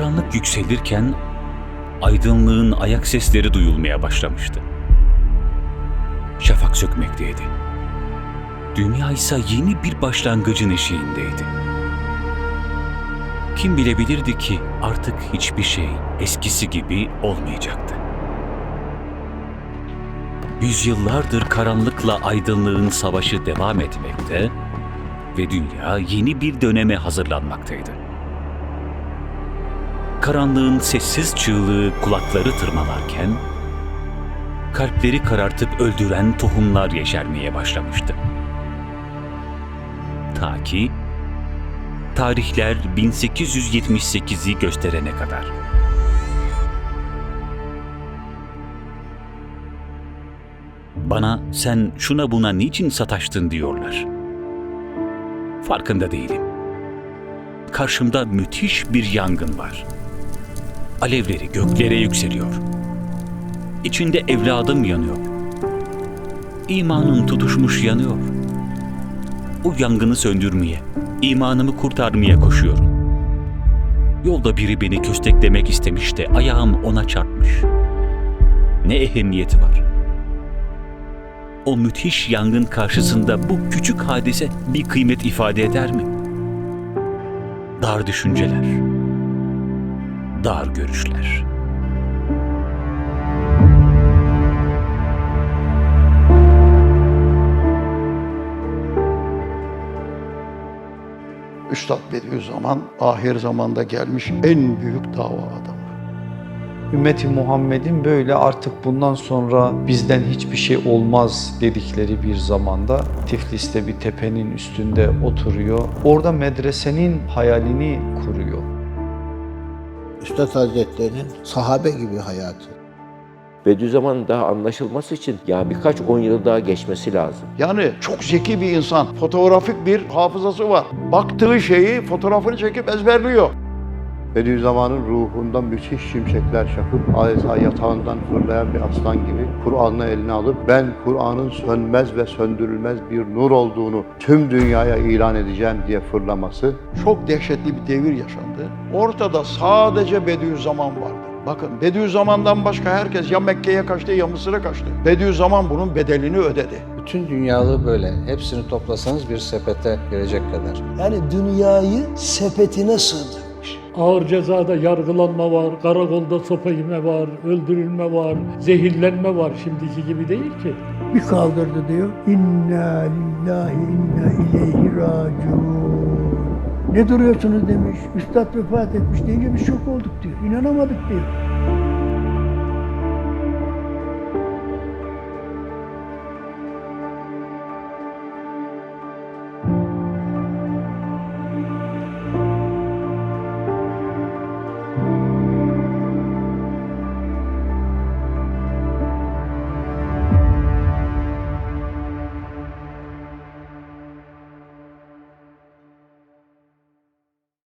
Karanlık yükselirken aydınlığın ayak sesleri duyulmaya başlamıştı. Şafak sökmekteydi. Dünya ise yeni bir başlangıcın eşiğindeydi. Kim bilebilirdi ki artık hiçbir şey eskisi gibi olmayacaktı. Yüzyıllardır karanlıkla aydınlığın savaşı devam etmekte ve dünya yeni bir döneme hazırlanmaktaydı. Karanlığın sessiz çığlığı kulakları tırmalarken, kalpleri karartıp öldüren tohumlar yeşermeye başlamıştı. Ta ki tarihler 1878'i gösterene kadar. Bana sen şuna buna niçin sataştın diyorlar. Farkında değilim. Karşımda müthiş bir yangın var. Alevleri göklere yükseliyor. İçinde evladım yanıyor. İmanım tutuşmuş yanıyor. O yangını söndürmeye, imanımı kurtarmaya koşuyorum. Yolda biri beni kösteklemek istemiş de ayağım ona çarpmış. Ne ehemmiyeti var? O müthiş yangın karşısında bu küçük hadise bir kıymet ifade eder mi? Dar düşünceler, dar görüşler. Üstad Bediüzzaman ahir zamanda gelmiş en büyük dava adamı. Ümmeti Muhammed'in böyle artık bundan sonra bizden hiçbir şey olmaz dedikleri bir zamanda Tiflis'te bir tepenin üstünde oturuyor. Orada medresenin hayalini kuruyor. Üstad Hazretleri'nin sahabe gibi hayatı. Bediüzzaman'ın daha anlaşılması için ya birkaç on yıl daha geçmesi lazım. Yani çok zeki bir insan. Fotoğrafik bir hafızası var. Baktığı şeyi fotoğrafını çekip ezberliyor. Bediüzzaman'ın ruhundan müthiş şimşekler çakıp adeta yatağından fırlayan bir aslan gibi Kur'an'ı eline alıp ben Kur'an'ın sönmez ve söndürülmez bir nur olduğunu tüm dünyaya ilan edeceğim diye fırlaması Çok dehşetli bir devir yaşandı. Ortada sadece Bediüzzaman vardı. Bakın Bediüzzaman'dan başka herkes ya Mekke'ye kaçtı ya Mısır'a kaçtı. Bediüzzaman bunun bedelini ödedi. Bütün dünyalığı böyle. Hepsini toplasanız bir sepete girecek kadar. Yani dünyayı sepetine sığdırmış. Ağır cezada yargılanma var, karakolda sopa yeme var, öldürülme var, zehirlenme var şimdiki gibi değil ki. Bir kaldırdı diyor. İnna lillahi inna ileyhi raciun. Ne duruyorsunuz demiş. Üstad vefat etmiş deyince biz şok olduk diyor. İnanamadık diyor.